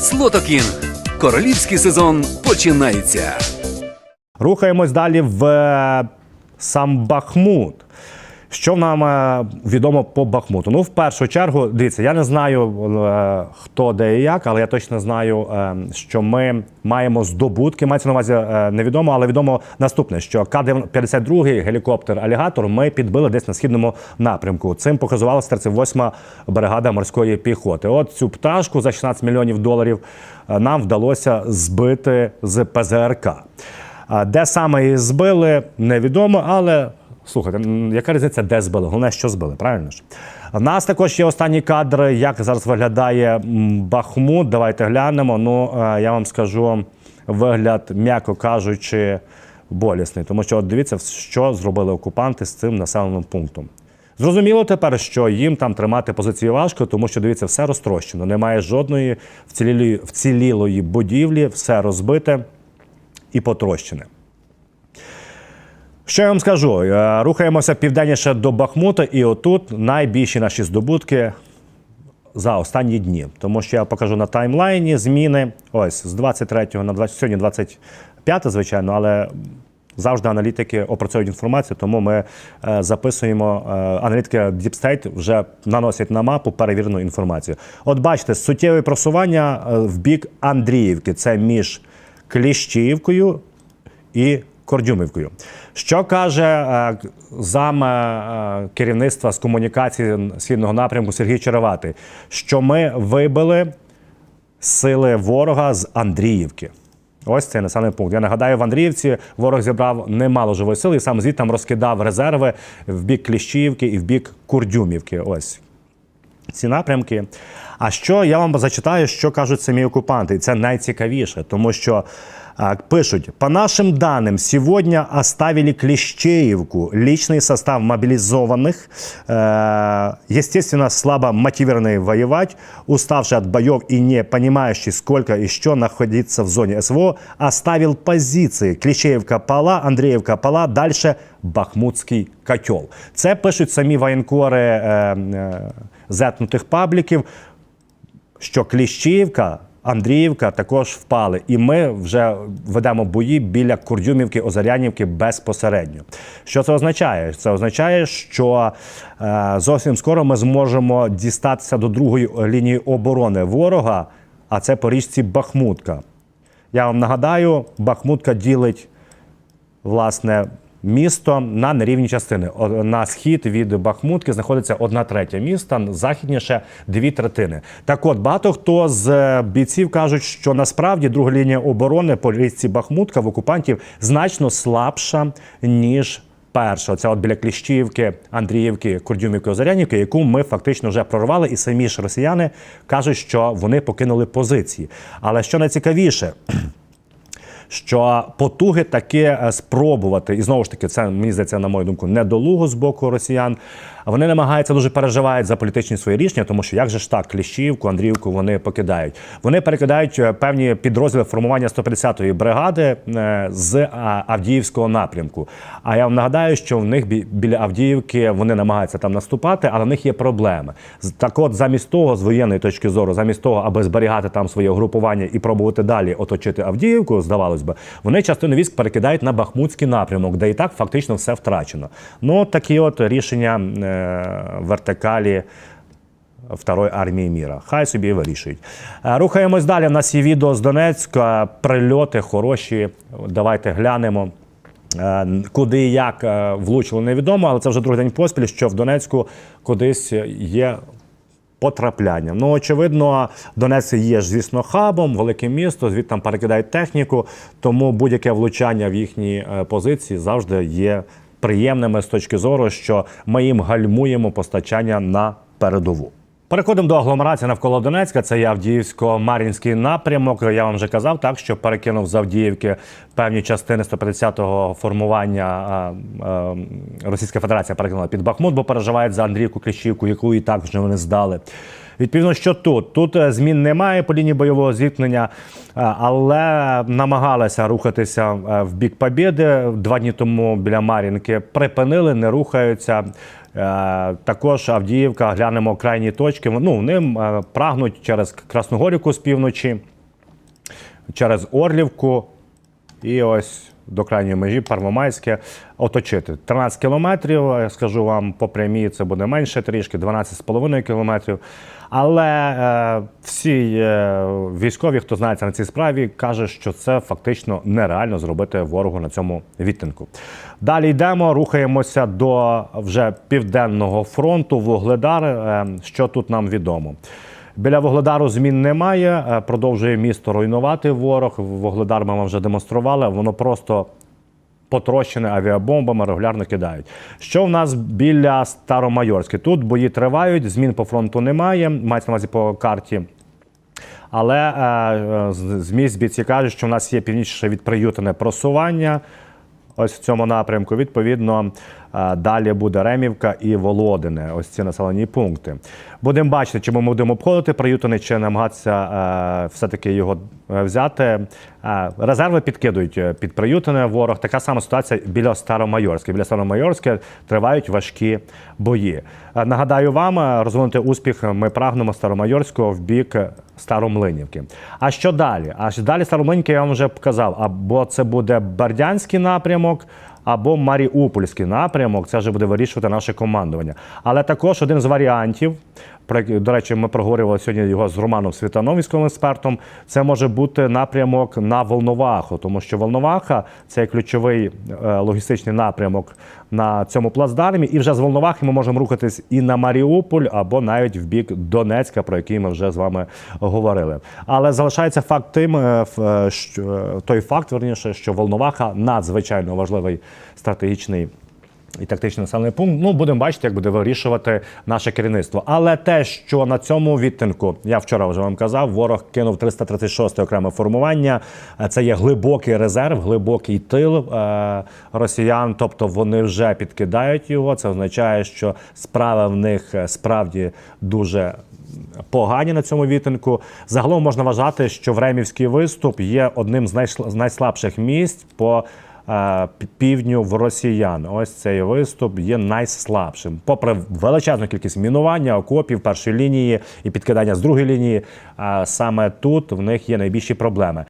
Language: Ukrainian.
Слотокінг. Королівський сезон починається. Рухаємось далі в е, сам Бахмут. Що нам е, відомо по Бахмуту? Ну, в першу чергу, дивіться, я не знаю е, хто де і як, але я точно знаю, е, що ми маємо здобутки. Мається на увазі невідомо, але відомо наступне: що К-52 гелікоптер Алігатор ми підбили десь на східному напрямку. Цим показувала 38-ма бригада морської піхоти. От цю пташку за 16 мільйонів доларів нам вдалося збити з ПЗРК. Де саме її збили, невідомо, але слухайте, яка різниця, де збили? Головне, що збили, правильно ж? У нас також є останні кадри, як зараз виглядає Бахмут. Давайте глянемо. Ну, е, я вам скажу вигляд, м'яко кажучи, болісний. Тому що от дивіться, що зробили окупанти з цим населеним пунктом. Зрозуміло тепер, що їм там тримати позиції важко, тому що дивіться, все розтрощено. Немає жодної вцілілої, вцілілої будівлі, все розбите і потрощене. Що я вам скажу? Е, Рухаємося південніше до Бахмута, і отут найбільші наші здобутки за останні дні. Тому що я покажу на таймлайні зміни. Ось з 23 на 20, сьогодні 25, звичайно, але завжди аналітики опрацьовують інформацію, тому ми е, записуємо е, аналітики Deep State вже наносять на мапу перевірену інформацію. От бачите, суттєве просування в бік Андріївки. Це між Кліщівкою і Кордюмівкою. Що каже е, зам е, керівництва з комунікації східного напрямку Сергій Череватий? Що ми вибили сили ворога з Андріївки. Ось цей населений пункт. Я нагадаю, в Андріївці ворог зібрав немало живої сили і сам звідти там розкидав резерви в бік Кліщівки і в бік Курдюмівки. Ось ці напрямки. А що я вам зачитаю, що кажуть самі окупанти, і це найцікавіше, тому що а, пишуть: по нашим данным, сегодня оставили Клещеевку личный состав мобилизованных, э, естественно, слабо мотивированные воевать, уставший от боев и не понимающий, сколько еще находиться в зоне СВО, оставил позиции. Клещеевка Пала, Андреевка Пала, дальше Бахмутський котел. Це пишуть самі воєнкори е, е, зетнутих пабліків що Кліщівка, Андріївка також впали, і ми вже ведемо бої біля Курдюмівки, Озарянівки безпосередньо. Що це означає? Це означає, що е, зовсім скоро ми зможемо дістатися до другої лінії оборони ворога, а це по річці Бахмутка. Я вам нагадаю, Бахмутка ділить власне місто на нерівні частини. На схід від Бахмутки знаходиться одна третя міста, західніше дві третини. Так от багато хто з е, бійців кажуть, що насправді друга лінія оборони по річці Бахмутка в окупантів значно слабша ніж. Перша, це от біля Кліщівки, Андріївки, Курдюмівки, Озарянівки, яку ми фактично вже прорвали, і самі ж росіяни кажуть, що вони покинули позиції. Але що найцікавіше, що потуги таки е, спробувати, і знову ж таки, це мені здається, на мою думку, недолуго з боку росіян. Вони намагаються дуже переживають за політичні свої рішення, тому що як же ж так, Кліщівку, Андріївку вони покидають. Вони перекидають е, певні підрозділи формування 150-ї бригади е, з Авдіївського напрямку. А я вам нагадаю, що в них бі- біля Авдіївки вони намагаються там наступати, але в них є проблеми. Так, от, замість того, з воєнної точки зору, замість того, аби зберігати там своє групування і пробувати далі оточити Авдіївку, здавалось би, вони частину військ перекидають на Бахмутський напрямок, де і так фактично все втрачено. Ну такі от рішення е, вертикалі. Второї армії міра. Хай собі вирішують. Е, Рухаємось далі. У нас є відео з Донецька. Прильоти хороші. Давайте глянемо. Е, Куди і як е, влучило, невідомо, але це вже другий день поспіль, що в Донецьку кудись є потрапляння. Ну, очевидно, Донецьк є ж, звісно, хабом, велике місто, звідти там перекидають техніку, тому будь-яке влучання в їхні е, позиції завжди є приємними з точки зору, що ми їм гальмуємо постачання на передову. Переходимо до агломерації навколо Донецька. Це є Авдіївсько-Мар'їнський напрямок. Я вам вже казав так, що перекинув з Авдіївки певні частини 150-го формування. Російська Федерація перекинула під Бахмут, бо переживають за Андріївку Кліщівку, яку і так вже вони здали. Відповідно, що тут? Тут е, змін немає по лінії бойового зіткнення, е, але намагалися рухатися е, в бік Побєди. Два дні тому біля Мар'їнки припинили, не рухаються. Також Авдіївка, глянемо крайні точки. Ну, вони прагнуть через Красногорівку з півночі. через Орлівку і ось до крайньої межі Первомайське оточити. 13 кілометрів, я скажу вам, по прямій це буде менше трішки, 12,5 кілометрів. Але е, всі е, військові, хто знається на цій справі, каже, що це фактично нереально зробити ворогу на цьому відтинку. Далі йдемо, рухаємося до вже південного фронту Вугледар. Е, що тут нам відомо? Біля Вугледару змін немає. е, Продовжує місто руйнувати ворог. Вугледар ми вже демонстрували. Воно просто потрощене авіабомбами регулярно кидають. Що в нас біля Старомайорське? Тут бої тривають, змін по фронту немає. Мається на увазі по карті. Але е, е, з з місць бійці кажуть, що в нас є північніше від Приютине просування. Ось в цьому напрямку. Відповідно, е, далі буде Ремівка і Володине. Ось ці населені пункти. Будемо бачити, чи ми будемо обходити Приютине, чи намагатися е, все-таки його е, взяти. Е, резерви підкидують е, під Приютине ворог. Така сама ситуація біля Старомайорська. Біля Старомайорська тривають важкі бої. Е, нагадаю вам, е, розвинути успіх ми прагнемо Старомайорського в бік Старомлинівки. А що далі? А що далі Старомлинівки я вам вже показав. Або це буде Бердянський напрямок, або Маріупольський напрямок. Це вже буде вирішувати наше командування. Але також один з варіантів, до речі, ми проговорювали сьогодні його з Романом Світаном, військовим експертом. Це може бути напрямок на Волноваху, тому що Волноваха це ключовий е, логістичний напрямок на цьому плацдармі. І вже з Волновахи ми можемо рухатись і на Маріуполь, або навіть в бік Донецька, про який ми вже з вами говорили. Але залишається факт тим, е, е, що той факт, верніше, що Волноваха надзвичайно важливий стратегічний. І тактичний населений пункт. Ну, будемо бачити, як буде вирішувати наше керівництво. Але те, що на цьому відтинку, я вчора вже вам казав, ворог кинув 336 окреме формування. Е, Це є глибокий резерв, глибокий тил е, росіян. Тобто вони вже підкидають його. Це означає, що справи в них е, справді дуже погані на цьому відтинку. Загалом можна вважати, що Времівський виступ є одним з найслабших місць по півдню в росіян. Ось цей виступ є найслабшим. Попри величезну кількість мінування, окопів першої лінії і підкидання з другої лінії, е, саме тут в них є найбільші проблеми.